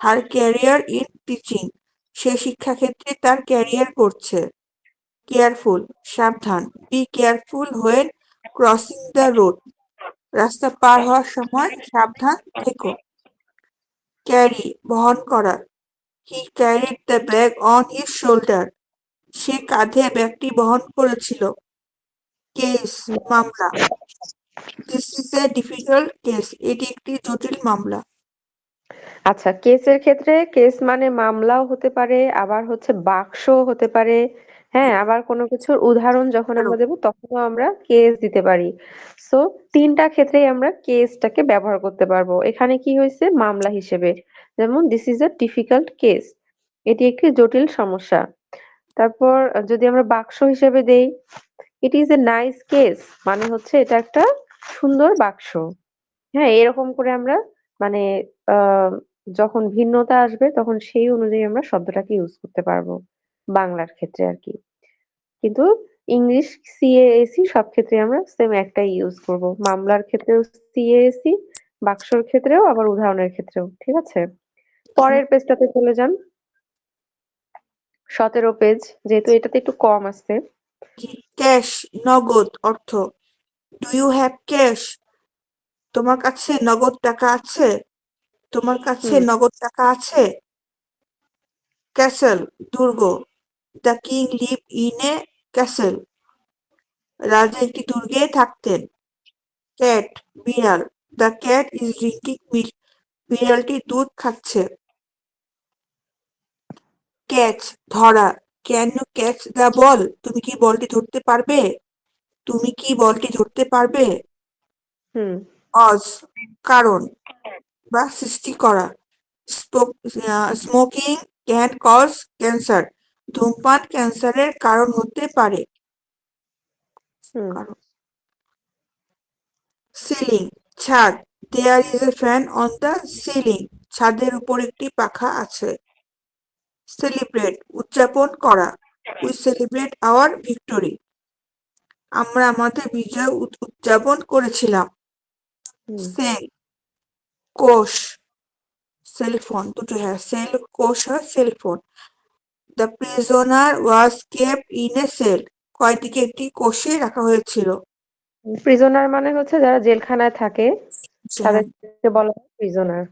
Her career in teaching সে শিক্ষাক্ষেত্রে তার ক্যারিয়ার করছে। কেয়ারফুল সাবধান। Be careful when crossing the road রাস্তা পার হওয়ার সময় সাবধান থেকো। ক্যারি বহন করা। He carried the bag on his shoulder সে কাঁধে ব্যাগটি বহন করেছিল। কেস মামলা। This is a difficult case এটি একটি জটিল মামলা। আচ্ছা কেসের ক্ষেত্রে কেস মানে মামলাও হতে পারে, আবার হচ্ছে বাক্সও হতে পারে। হ্যাঁ আবার কোনো কিছুর উদাহরণ যখন আমরা দেব, তখনও আমরা কেস দিতে পারি। সো তিনটা ক্ষেত্রেই আমরা কেসটাকে ব্যবহার করতে পারব। এখানে কি হয়েছে? মামলা হিসেবে। যেমন this is a difficult case এটি একটি জটিল সমস্যা। তারপর, যদি আমরা বাক্স হিসেবে দেই it is a nice case মানে হচ্ছে এটা একটা সুন্দর বাক্স। হ্যাঁ এরকম করে আমরা মানে আহ যখন ভিন্নতা আসবে, তখন সেই অনুযায়ী আমরা শব্দটাকে ইউজ করতে পারব, বাংলার ক্ষেত্রে আর কি। কিন্তু ইংলিশ সিএএসি সব ক্ষেত্রে আমরা সেম একটাই ইউজ করব। মামলার ক্ষেত্রেও সিএএসি বাক্সর ক্ষেত্রেও, আবার উদাহরণের ক্ষেত্রেও, ঠিক আছে? পরের পেজটাতে চলে যান। সতেরো পেজ যেহেতু এটাতে একটু কম আছে। ক্যাশ নগদ অর্থ। ডু ইউ হ্যাভ ক্যাশ তোমার কাছে নগদ টাকা আছে? তোমার কাছে নগদ টাকা আছে? ক্যাসেল দুর্গ the king live in a castle. রাজা একটি দুর্গে থাকতেন। ক্যাট বিড়াল। The cat is drinking milk বিড়ালটি দুধ খাচ্ছে। ক্যাচ ধরা। Can you catch the ball? তুমি কি বলটি ধরতে পারবে? তুমি কি বলটি ধরতে পারবে? হুম। অজ কারণ। বা সৃষ্টি করা। Smoking can cause cancer. ধূমপান ক্যান্সারের কারণ হতে পারে। সিলিং ছাদ। There is a fan on the ceiling ছাদের উপর একটি পাখা আছে। সেলিব্রেট উদযাপন করা। উই সেলিব্রেট আওয়ার ভিক্টোরি আমরা আমাদের বিজয় উদ- উদযাপন করেছিলাম। সেল কোষ সেলফোন দুটো হ্যাঁ সেল কোষ হয় cellphone the prisoner was kept in a cell কয়দিকে একটি কোষে রাখা হয়েছিল? প্রিজনার মানে হচ্ছে যারা জেলখানায় থাকে যে তাদেরকে বলা হয় প্রিজনার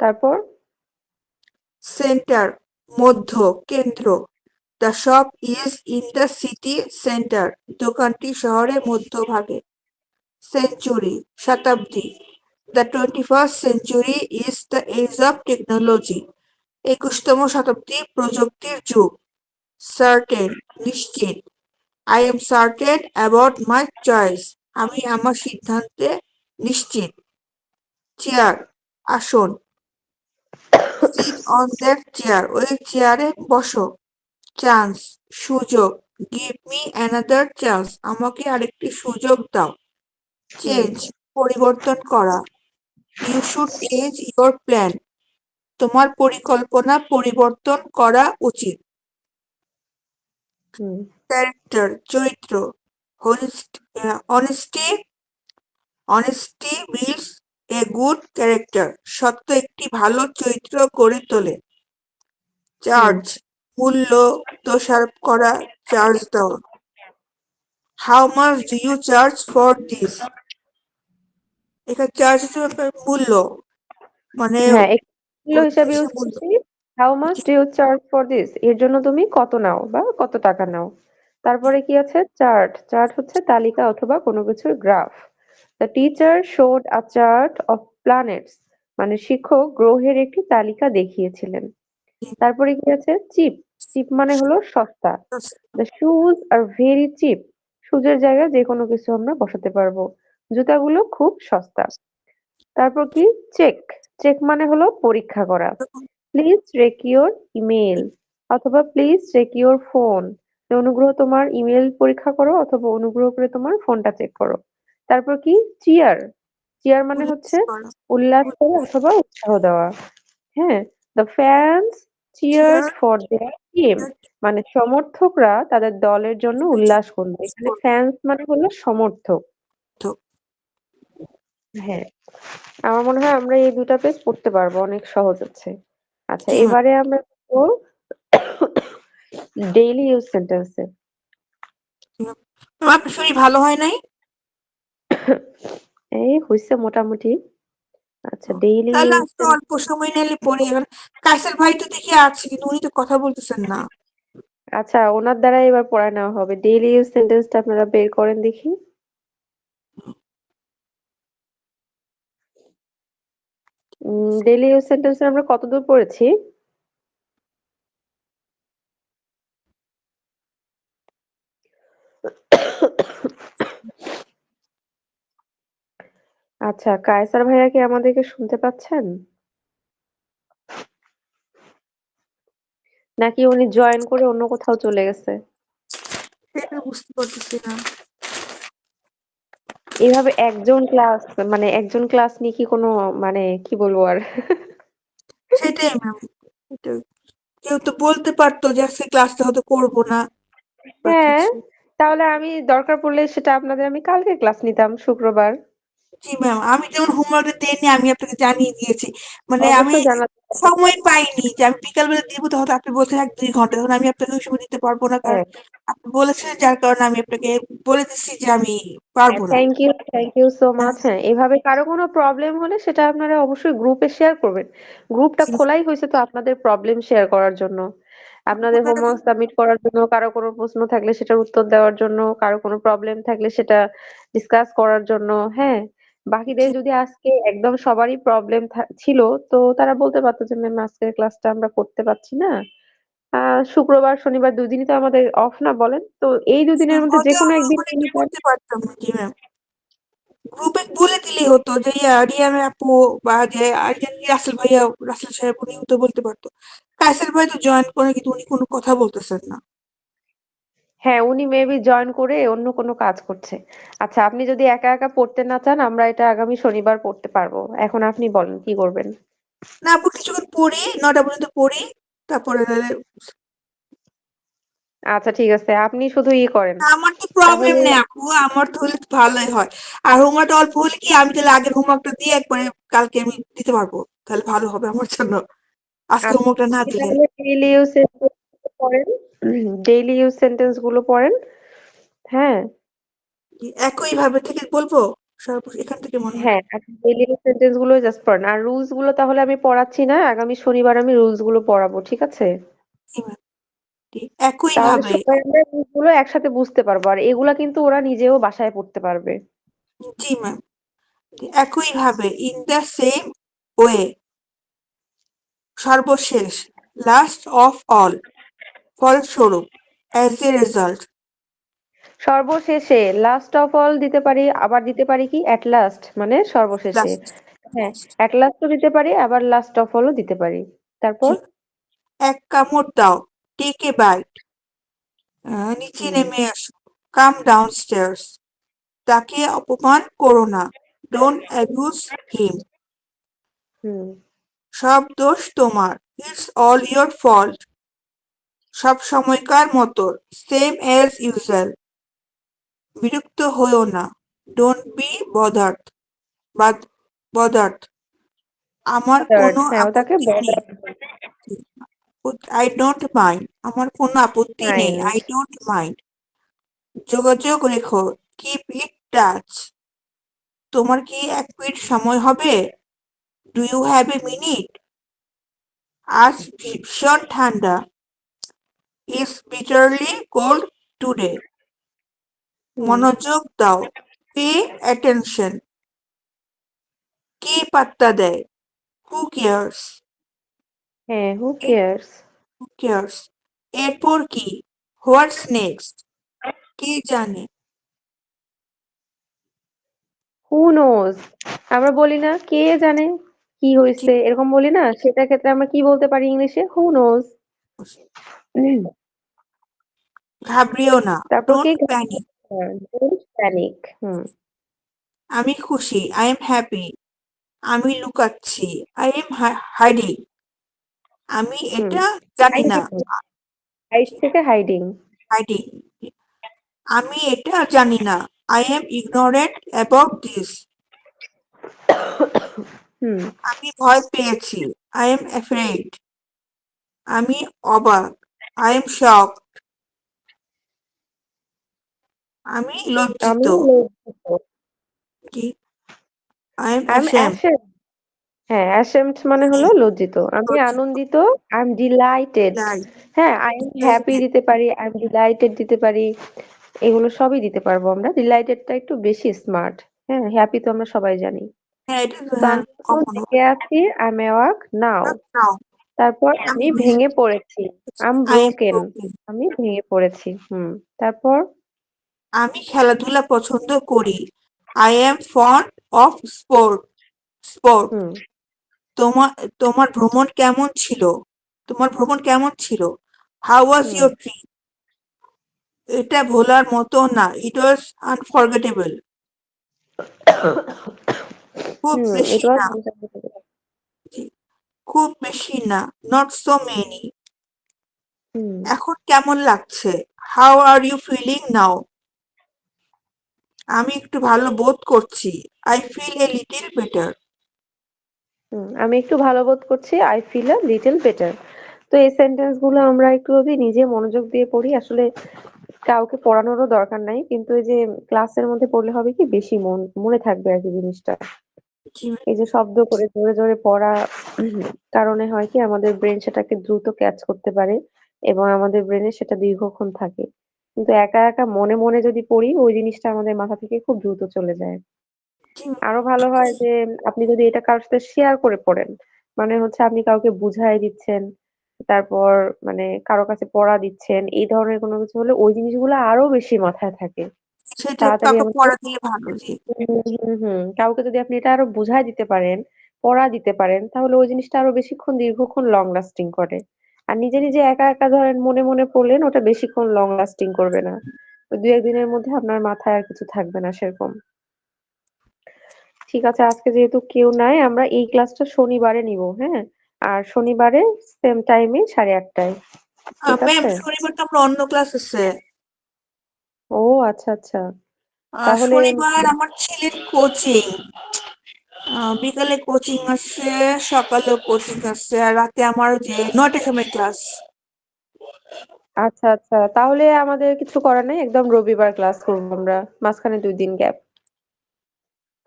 তারপর? সেন্টার মধ্য কেন্দ্র। The shop is in the city centre দোকানটি শহরের মধ্যভাগে। Century Shatabdi. The twenty first century is the age of technology একুশতম শতাব্দী প্রযুক্তির যুগ। সার্টেন নিশ্চিত। I am certain about my choice আমি আমার সিদ্ধান্তে নিশ্চিত। চেয়ার আসন। অন দ্যাট চেয়ার ওই চেয়ারে বসো। চান্স সুযোগ গিভ মি অ্যানাদার চান্স আমাকে আরেকটি সুযোগ দাও। চেঞ্জ পরিবর্তন করা। You should change your plan তোমার পরিকল্পনা পরিবর্তন করা উচিত। ক্যারেক্টার চরিত্র honesty honesty builds a good character সত্য একটি ভালো চরিত্র গড়ে তোলে। চার্জ মূল্য দোষারোপ করা চার্জ দেওয়া। How much do you charge for this এখানে চার্জ হিসেবে মূল্য মানে হ্যাঁ মূল্য হিসাবে how much do you charge for this এর জন্য তুমি কত নাও বা কত টাকা নাও। তারপরে কি আছে? চার্ট চার্ট হচ্ছে তালিকা অথবা কোনো কিছুর graph the teacher showed a chart of planets মানে শিক্ষক গ্রহের একটি তালিকা দেখিয়েছিলেন। তারপরে কি আছে? চিপ চিপ মানে হলো সস্তা। The shoes R very cheap শুজের জায়গায় যে কোনো কিছু আমরা বসাতে পারব। জুতাগুলো খুব সস্তা। তারপর কি? চেক চেক মানে হলো পরীক্ষা করা। প্লিজ চেক ইউর ইমেল অথবা প্লিজ চেক ইউর ফোন অনুগ্রহ তোমার ইমেল পরীক্ষা করো অথবা অনুগ্রহ করে তোমার ফোনটা চেক করো। তারপর কি? চিয়ার চিয়ার মানে হচ্ছে উল্লাস করা। অথবা উৎসাহ দেওয়া। হ্যাঁ? The fans cheered for their team মানে সমর্থকরা তাদের দলের জন্য উল্লাস করল। এখানে ফ্যান্স মানে হলো সমর্থক। হ্যাঁ। আমার মনে হয় আমরা এই দুটা পেজ পড়তে পারব অনেক সহজ হচ্ছে আচ্ছা এবারে আমরা ডেইলি ইউজ সেন্টেন্সে আপনার শরীর ভালো হয় নাই? এই হইছে মোটামুটি। আচ্ছা ডেইলি তাহলে আজকে অল্প সময় নিলে পড়ি এখন কাইসার ভাই তো দেখি আছে কিন্তু উনি তো কথা বলতেছেন না। আচ্ছা ওনার দ্বারা এবার পড়া নেওয়া হবে। ডেইলি ইউজ সেন্টেন্সটা আপনারা বের করেন দেখি। ডেইলি ইউজ সেন্টেন্স আমরা কতদূর পড়েছি? আচ্ছা কায়সার ভাইয়া কি আমাদেরকে শুনতে পাচ্ছেন? নাকি উনি জয়েন করে অন্য কোথাও চলে গেছে? সেটা বুঝতে পারতেছি না। এইভাবে একজন ক্লাস মানে একজন ক্লাস নিয়ে কি কোনো মানে কি বলব আর? সেটাই ম্যাম এটাই কেউ তো বলতে পারতো যে আজকে ক্লাসটা হয়তো করব না বা হ্যাঁ কিছু। তাহলে আমি দরকার পড়লে সেটা আপনাদের আমি কালকে ক্লাস নিতাম শুক্রবার। জি ম্যাম আমি যেমন হোমওয়ার্কটা দেইনি আমি আপনাকে জানিয়ে দিয়েছি। মানে আমি অবশ্যই জানাতে হবে। সময় পাইনি যে আমি বিকালবেলা দিব তো আপনি বলছেন এক দুই ঘণ্টা তখন আমি আপনাকে ওই সময় দিতে পারব না কারণ হ্যাঁ। আপনি বলেছেন যার কারণে আমি আপনাকে বলে দিচ্ছি যে আমি পারব না। Thank you thank you so much হ্যাঁ এভাবে কারও কোনো প্রবলেম হলে সেটা আপনারা অবশ্যই গ্রুপে শেয়ার করবেন। গ্রুপটা জি, খোলাই হয়েছে তো আপনাদের প্রবলেম শেয়ার করার জন্য। আপনাদের হোমওয়ার্ক সাবমিট করার জন্য কারও কোনো প্রশ্ন থাকলে সেটার উত্তর দেওয়ার জন্য কারও কোনো প্রবলেম থাকলে সেটা ডিসকাস করার জন্য হ্যাঁ। বাকিদের যদি আজকে একদম সবারই প্রবলেম ছিল তো তারা বলতে পারতো যে ম্যাম আজকের ক্লাসটা আমরা করতে পারছি না। শুক্রবার শনিবার দুই দিনই তো আমাদের অফ না বলেন? তো এই দুদিনের মধ্যে যে কোনো একদিন করতে পারতাম জি ম্যাম গ্রুপে বলে দিলেই হতো যে রিয়ামের আপু বা যে আরেকজন রাসেল ভাইয়া রাসেল সাহেব উনি তো বলতে পারতো। কাইসার ভাই তো জয়েন করে কিন্তু উনি কোনো কথা বলতেছেন না। হ্যাঁ উনি মেবি জয়েন করে অন্য কোনো কাজ করছে। আচ্ছা আপনি যদি একা একা পড়তে না চান আমরা এটা আগামী শনিবার পড়তে পারব। এখন আপনি বলেন কি করবেন? না আপু কিছুক্ষণ পড়ি নটা পর্যন্ত পড়ি তারপরে আচ্ছা ঠিক আছে আপনি শুধু ই করেন। আমার তো প্রবলেম নেই আপু আমার তো হলে ভালোই হয়। আর হোমওয়ার্কটা অল্প হলে কি আমি তাহলে আগের হোমওয়ার্কটা দিয়ে একবারে কালকে আমি দিতে পারব? তাহলে ভালো হবে আমার জন্য। আজকে আপনি হোমওয়ার্কটা না দিলে। পড়েন ডেইলি ইউজ সেন্টেন্সগুলো পড়েন হ্যাঁ। একই ভাবে থেকে বলব? এখান থেকে মনে হ্যাঁ। ডেইলি ইউজ সেন্টেন্সগুলো জাস্ট পড়েন। আর রুলসগুলো তাহলে আমি পড়াচ্ছি না আগামী শনিবার আমি রুলসগুলো পড়াবো ঠিক আছে? একই ভাবে। গুলো একসাথে বুঝতে পারব আর এগুলা কিন্তু ওরা নিজেও বাসায় পড়তে পারবে। জি ম্যাম একই ভাবে ইন দ্য সেম ওয়ে সর্বশেষ লাস্ট অফ অল ফলস্বরূপ অ্যাজ এ রেজাল্ট সর্বশেষে লাস্ট অফ অল দিতে পারি আবার দিতে পারি কি? অ্যাট লাস্ট মানে সর্বশেষে। হ্যাঁ অ্যাট লাস্টও দিতে পারি আবার লাস্ট অফ অলও দিতে পারি। তারপর? এক কামড় দাও টেক এ বাইট নিচে নেমে আসো। কাম ডাউন স্টেয়ার্স তাকে অপমান করো না। Don't abuse him hmm. সব দোষ তোমার। ইটস অল ইয়োর ফল্ট সব সময়কার মতো সেম এজ ইউজুয়াল বিরক্ত হয়েও না। ডোন্ট বি বদার্থ বদার্থ আমার কোনো আই ডোন্ট মাইন্ড আমার কোনো আপত্তি নেই। আই ডোন্ট মাইন্ড যোগাযোগ রেখো। কিপ ইট টাচ তোমার কি এক মিনিট সময় হবে? Do you have a minute আজ ভীষণ ঠান্ডা। ইজ বিটারলি কোল্ড টুডে মনোযোগ দাও। পে অ্যাটেনশন কে পাত্তা দেয়? হু কেয়ার্স হ্যাঁ হু কেয়ার্স হু কেয়ার্স এরপর কি? হোয়াটস নেক্সট কে জানে? হু নোজ আমরা বলি না কে জানে কি হয়েছে এরকম বলি না সেটার ক্ষেত্রে আমরা কি বলতে পারি ইংলিশে? হু নোজ ঘাবড়িও না। তারপর কি don't panic don't panic hmm. আমি খুশি আই এম হ্যাপি আমি লুকাচ্ছি আই এম হাইডিং আমি এটা জানি না। হাইড থেকে হাইডিং হাইডিং আমি এটা জানি না। I am ignorant about this আমি ভয় পেয়েছি। আই এম অ্যাফ্রেড আমি অবাক। আই এম শক আমি লজ্জিত। কি? আই এম অ্যাশেমড হ্যাঁ অ্যাশেমড মানে হলো লজ্জিত। আমি আনন্দিত। আই এম ডিলাইটেড হ্যাঁ আই এম হ্যাপি দিতে পারি। আই এম ডিলাইটেড দিতে পারি। এগুলো সবই দিতে পারব আমরা। ডিলাইটেডটা একটু বেশি স্মার্ট হ্যাঁ হ্যাপি তো আমরা সবাই জানি। আমি জেগে আছি আই এম অ্যাওয়াক নাও তারপর আমি আমি ভেঙে পড়েছি। আই এম ব্রোকেন আমি ভেঙে পড়েছি। হুম তারপর আমি খেলাধুলা পছন্দ করি। I am fond of sport sport তোমার তোমার ভ্রমণ কেমন ছিল? তোমার ভ্রমণ কেমন ছিল? হাউ ওয়াজ ইউর ট্রিপ এটা ভোলার মতো না ইট ওয়াজ আনফরগেটেবল খুব বেশি না। খুব বেশি না নট সো মেনি এখন কেমন লাগছে? How are you feeling now আমি একটু ভালো বোধ করছি। I feel a little better আমি একটু ভালো বোধ করছি। I feel a little better তো এই সেন্টেন্সগুলো আমরা একটু যদি নিজে মনোযোগ দিয়ে পড়ি। আসলে কাউকে পড়ানোরও দরকার নাই কিন্তু এই যে ক্লাসের মধ্যে পড়লে হবে কি? বেশি মন মনে থাকবে আর কি জিনিসটা। এই যে শব্দ করে জোরে জোরে পড়া কারণে হয় কি? আমাদের ব্রেন সেটাকে দ্রুত ক্যাচ করতে পারে এবং আমাদের ব্রেনে সেটা দীর্ঘক্ষণ থাকে। কিন্তু একা একা মনে মনে যদি পড়ি ওই জিনিসটা আমাদের মাথা থেকে খুব দ্রুত চলে যায়। আরও ভালো হয় যে আপনি যদি এটা কারোর সাথে শেয়ার করে পড়েন মানে হচ্ছে আপনি কাউকে বুঝাই দিচ্ছেন তারপর মানে কারও কাছে পড়া দিচ্ছেন এই ধরনের কোনো কিছু হলে ওই জিনিসগুলো আরও বেশি মাথায় থাকে। সেটা তাড়াতাড়ি কাউকে আমাদের পড়া দিলে ভালো জি হুম হুম হুম কাউকে যদি আপনি এটা আরও বুঝাই দিতে পারেন পড়া দিতে পারেন তাহলে ওই জিনিসটা আরও বেশিক্ষণ দীর্ঘক্ষণ লং লাস্টিং করে। আর নিজে নিজে একা একা ধরেন মনে মনে পড়লেন ওটা বেশিক্ষণ লং লাস্টিং করবে না। দু একদিনের মধ্যে আপনার মাথায় আর কিছু থাকবে না সেরকম। ঠিক আছে আজকে যেহেতু কেউ নাই আমরা এই ক্লাসটা শনিবারে নিব হ্যাঁ? আর শনিবারে সেম টাইমে সাড়ে আটটায়। শনিবার তো আমরা অন্য ক্লাস আছে। ও আচ্ছা আচ্ছা। তাহলে শনিবার আমার ছেলের কোচিং বিকালে কোচিং আছে সকালেও কোচিং আছে আর রাতে আমার যে নয়টার সময় ক্লাস আচ্ছা আচ্ছা তাহলে আমাদের কিছু করার নেই একদম রবিবার ক্লাস করব আমরা মাঝখানে দুই দিন গ্যাপ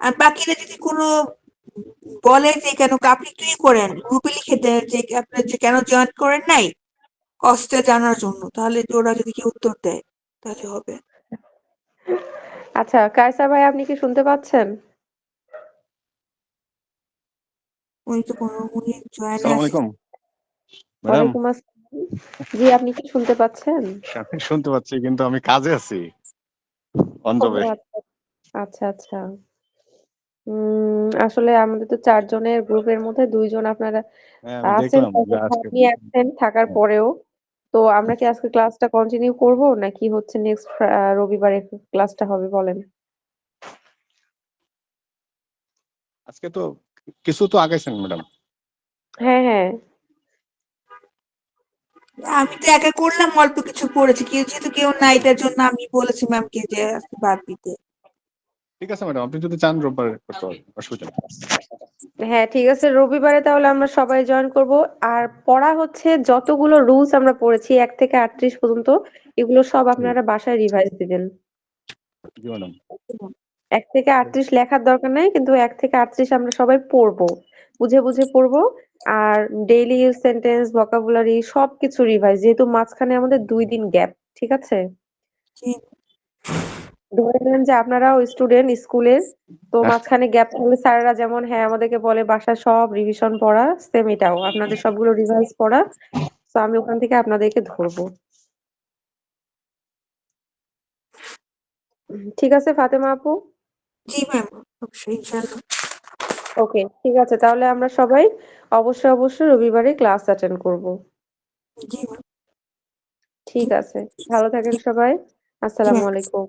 আর বাকিরা যদি কোনো বলে যে কেন আপনি কি করেন গ্রুপে লিখে দেন যে আপনি যে কেন জয়েন করেন নাই কষ্টে জানার জন্য তাহলে ওরা যদি কি উত্তর দেয় তাহলে হবে। আচ্ছা কায়সার ভাই আপনি কি শুনতে পাচ্ছেন? উনি তো কোনো উনি জয়েন সালাম আলাইকুম ম্যাডাম। ওয়ালাইকুম আসসালাম। জি আপনি কি শুনতে পাচ্ছেন? শুনতে পাচ্ছি কিন্তু আমি কাজে আছি। অন আচ্ছা আচ্ছা আচ্ছা। উম আসলে আমাদের তো চারজনের গ্রুপের মধ্যে দুইজন আপনারা হ্যাঁ আছেন আপনি আছেন থাকার হ্যাঁ। পরেও। তো আমরা কি আজকে ক্লাসটা কন্টিনিউ করব নাকি হচ্ছে নেক্সট রবিবারে ক্লাসটা হবে বলেন? আজকে তো কিছু তো আগাইছেন ম্যাডাম হ্যাঁ হ্যাঁ। আমি তো একা করলাম অল্প কিছু পড়েছি। কেউ যেহেতু কেউ নাই এটার জন্য আমি বলেছি ম্যামকে যে আজকে বাদ দিতে। ঠিক আছে ম্যাডাম আপনি যদি চান রোববার করতে পারবেন অসুবিধা হ্যাঁ ঠিক আছে। রবিবারে তাহলে আমরা সবাই জয়েন করব। আর পড়া হচ্ছে যতগুলো রুলস আমরা পড়েছি এক থেকে আটত্রিশ পর্যন্ত এগুলো সব আপনারা বাসায় রিভাইজ দিবেন। জি ম্যাডাম এক থেকে আটত্রিশ লেখার দরকার নাই কিন্তু এক থেকে আটত্রিশ আমরা সবাই পড়ব বুঝে বুঝে পড়ব। আর ডেইলি ইউজ সেন্টেন্স ভোকাবুলারি সবকিছু রিভাইজ যেহেতু মাঝখানে আমাদের দুই দিন গ্যাপ ঠিক আছে। ধরে নেন যে আপনারাও স্টুডেন্ট স্কুলের তো মাঝখানে গ্যাপ থাকলে স্যাররা যেমন হ্যাঁ আমাদেরকে বলে বাসায় সব রিভিশন পড়া সেম এটাও। আপনাদের সবগুলো রিভাইজ পড়া তো আমি ওখান থেকে আপনাদেরকে ধরবো। ঠিক আছে ফাতেমা আপু? জি ম্যাম অবশ্যই ইনশাআল্লাহ। ওকে ঠিক আছে তাহলে আমরা সবাই অবশ্যই অবশ্যই রবিবারে ক্লাস অ্যাটেন্ড করব। জি ম্যাম ঠিক আছে ভালো থাকেন সবাই আসসালামু আলাইকুম।